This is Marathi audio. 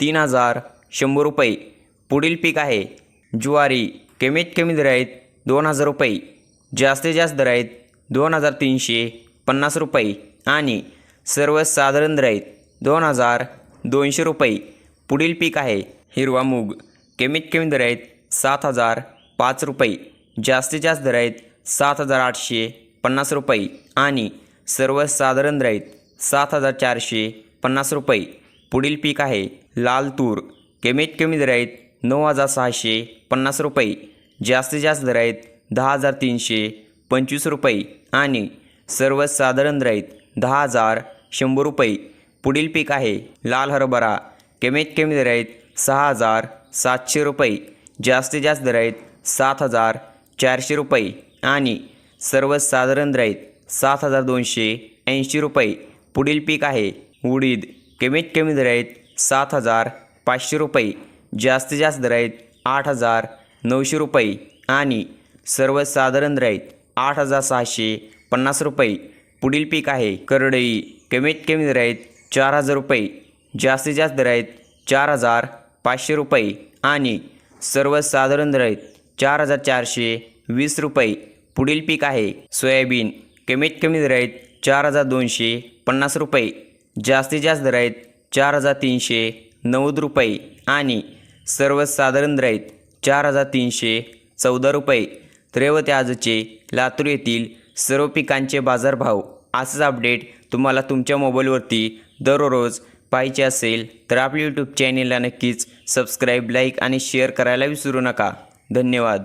तीन हजार शंभर रुपये. पुढील पीक आहे. ज्वारी कमीत कमी दर आहेत दोन हजार रुपये. जास्तीत जास्त दर आहेत दोन हजार तीनशे पन्नास रुपये. आणि सर्वसाधारण दर आहेत दोन हजार दोनशे रुपये. पुढील पीक आहे हिरवा मूग. कमीत कमी दर आहेत सात हजार पाच रुपये. जास्तीत जास्त दर आहेत सात हजार आठशे पन्नास रुपये. आणि सर्वसाधारण दर आहेत सात हजार चारशे पन्नास रुपये. पुढील पीक आहे लाल तूर. कमीत कमी दर आहेत नऊ हजार सहाशे पन्नास रुपये. जास्तीत जास्त दर आहेत दहा हजार तीनशे पंचवीस रुपये आणि सर्वसाधारण दर आहेत दहा हजार शंभर रुपये. पुढील पीक आहे लाल हरभरा. कमीत कमी दर आहेत सहा हजार सातशे रुपये. जास्तीत जास्त दर आहेत सात हजार चारशे रुपये आणि सर्वसाधारण दर आहेत सात हजार दोनशे ऐंशी रुपये. पुढील पीक आहे उडीद. कमीत कमी दर आहेत सात हजार पाचशे रुपये जास्तीत जास्त दर आहेत आठ हजार नऊशे रुपये आणि सर्वसाधारण दर आहेत आठ हजार सहाशे पन्नास रुपये. पुढील पीक आहे करडई कमीत कमी दर आहेत चार हजार रुपये जास्तीत जास्त दर आहेत चार हजार पाचशे रुपये आणि सर्वसाधारण दर आहेत चार हजार चारशे वीस रुपये. पुढील पीक आहे सोयाबीन कमीत कमी दर आहेत चार हजार दोनशे पन्नास रुपये. जास्तीत जास्त दर आहेत चार हजार तीनशे नव्वद रुपये आणि सर्वसाधारण दर आहेत चार हजार तीनशे चौदा रुपये. तर आजचे लातूर येथील सर्व पिकांचे बाजारभाव असंच अपडेट तुम्हाला तुमच्या मोबाईलवरती दररोज पाहिजे असेल तर आपल्या यूट्यूब चॅनेलला नक्कीच सबस्क्राईब लाईक आणि शेअर करायला विसरू नका. धन्यवाद.